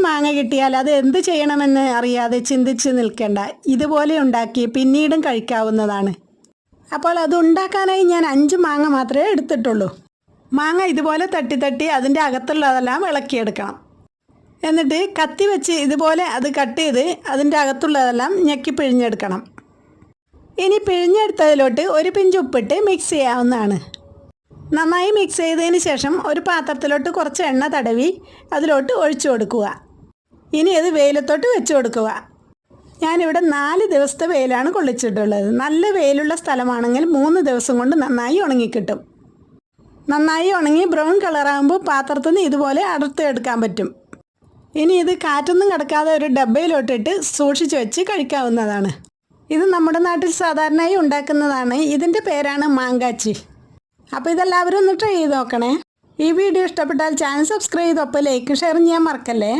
മാങ്ങ കിട്ടിയാൽ അത് എന്ത് ചെയ്യണമെന്ന് അറിയാതെ ചിന്തിച്ച് നിൽക്കേണ്ട. ഇതുപോലെ ഉണ്ടാക്കി പിന്നീടും കഴിക്കാവുന്നതാണ്. അപ്പോൾ അത് ഉണ്ടാക്കാനായി ഞാൻ അഞ്ച് മാങ്ങ മാത്രമേ എടുത്തിട്ടുള്ളൂ. മാങ്ങ ഇതുപോലെ തട്ടി തട്ടി അതിന്റെ അകത്തുള്ളതെല്ലാം ഇളക്കിയെടുക്കണം. എന്നിട്ട് കത്തി വെച്ച് ഇതുപോലെ അത് കട്ട് ചെയ്ത് അതിന്റെ അകത്തുള്ളതെല്ലാം ഞെക്കി പിഴിഞ്ഞെടുക്കണം. ഇനി പിഴിഞ്ഞെടുത്തതിലോട്ട് ഒരു പിഞ്ച് ഉപ്പിട്ട് മിക്സ് ചെയ്യാവുന്നതാണ്. നന്നായി മിക്സ് ചെയ്തതിന് ശേഷം ഒരു പാത്രത്തിലോട്ട് കുറച്ച് എണ്ണ തടവി അതിലോട്ട് ഒഴിച്ചു കൊടുക്കുക. ഇനി അത് വെയിലത്തോട്ട് വെച്ച് കൊടുക്കുക. ഞാനിവിടെ നാല് ദിവസത്തെ വെയിലാണ് കൊള്ളിച്ചിട്ടുള്ളത്. നല്ല വെയിലുള്ള സ്ഥലമാണെങ്കിൽ മൂന്ന് ദിവസം കൊണ്ട് നന്നായി ഉണങ്ങിക്കിട്ടും നന്നായി ഉണങ്ങി ബ്രൗൺ കളറാകുമ്പോൾ പാത്രത്തിൽ നിന്ന് ഇതുപോലെ അടർത്തി എടുക്കാൻ പറ്റും. ഇനി ഇത് കാറ്റൊന്നും കിടക്കാതെ ഒരു ഡബ്ബയിലോട്ടിട്ട് സൂക്ഷിച്ചു വെച്ച് കഴിക്കാവുന്നതാണ്. ഇത് നമ്മുടെ നാട്ടിൽ സാധാരണയായി ഉണ്ടാക്കുന്നതാണ്. ഇതിന്റെ പേരാണ് മാങ്കാച്ചി. അപ്പോൾ ഇതെല്ലാവരും ഒന്ന് ട്രൈ ചെയ്ത് നോക്കണേ. ഈ വീഡിയോ ഇഷ്ടപ്പെട്ടാൽ ചാനൽ സബ്സ്ക്രൈബ് ചെയ്തൊപ്പം ലൈക്കും ഷെയറും ചെയ്യാൻ മറക്കല്ലേ?